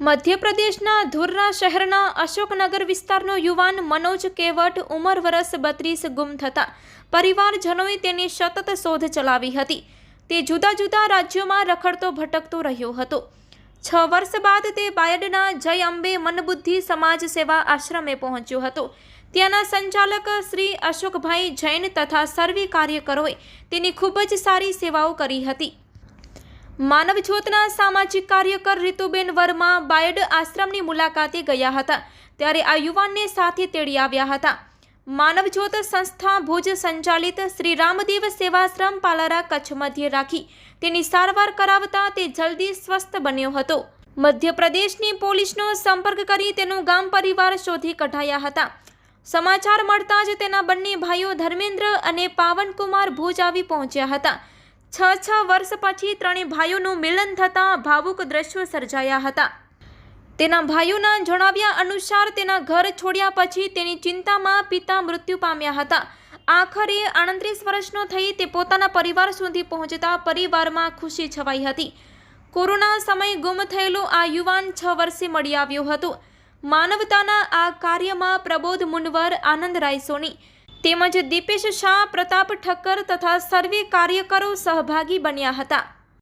મધ્યપ્રદેશના ધુર્રા શહેરના અશોકનગર વિસ્તારનો યુવાન મનોજ કેવટ ઉંમર વરસ બત્રીસ ગુમ થતાં પરિવારજનોએ તેની સતત શોધ ચલાવી હતી. તે જુદા જુદા રાજ્યોમાં રખડતો ભટકતો રહ્યો હતો. છ વર્ષ બાદ તે બાયડના જય અંબે મનબુદ્ધિ સમાજ સેવા આશ્રમે પહોંચ્યો હતો. ત્યાંના સંચાલક શ્રી અશોકભાઈ જૈન તથા સર્વે કાર્યકરોએ તેની ખૂબ જ સારી સેવાઓ કરી હતી. માનવ જ્યોતના સામાજિક કાર્યકર રીતુબેન વર્મા બાયડ આશ્રમની મુલાકાતે ગયા હતા. ત્યારે આ યુવાનને સાથે તેડી આવ્યા હતા. માનવ જ્યોત સંસ્થા ભુજ સંચાલિત શ્રી રામદેવ સેવાશ્રમ પાલારા કચ્છ મધ્યે રાખી તેની સારવાર કરાવતા તે જલ્દી સ્વસ્થ બન્યો હતો. મધ્યપ્રદેશની પોલીસનો સંપર્ક કરી તેનું ગામ પરિવાર શોધી કઢાયા હતા. સમાચાર મળતા જ તેના બંને ભાઈઓ ધર્મેન્દ્ર અને પાવનકુમાર ભુજ આવી પહોંચ્યા હતા. છ છ વર્ષ પછી ત્રણેય ભાઈઓનું મિલન થતાં ભાવુક દ્રશ્યો સર્જાયા હતા. તેના ભાઈઓના જણાવ્યા અનુસાર તેના ઘર છોડ્યા પછી તેની ચિંતામાં પિતા મૃત્યુ પામ્યા હતા. આખરે આડત્રીસ વર્ષનો થઈ તે પોતાના પરિવાર સુધી પહોંચતા પરિવારમાં ખુશી છવાઈ હતી. કોરોના સમયે ગુમ થયેલો આ યુવાન છ વર્ષે મળી આવ્યો હતો. માનવતાના આ કાર્યમાં પ્રબોધ મુનવર આનંદ રાયસોની તેમજ દીપેશ શાહ પ્રતાપ ઠક્કર તથા સર્વે કાર્યકરો સહભાગી બન્યા હતા.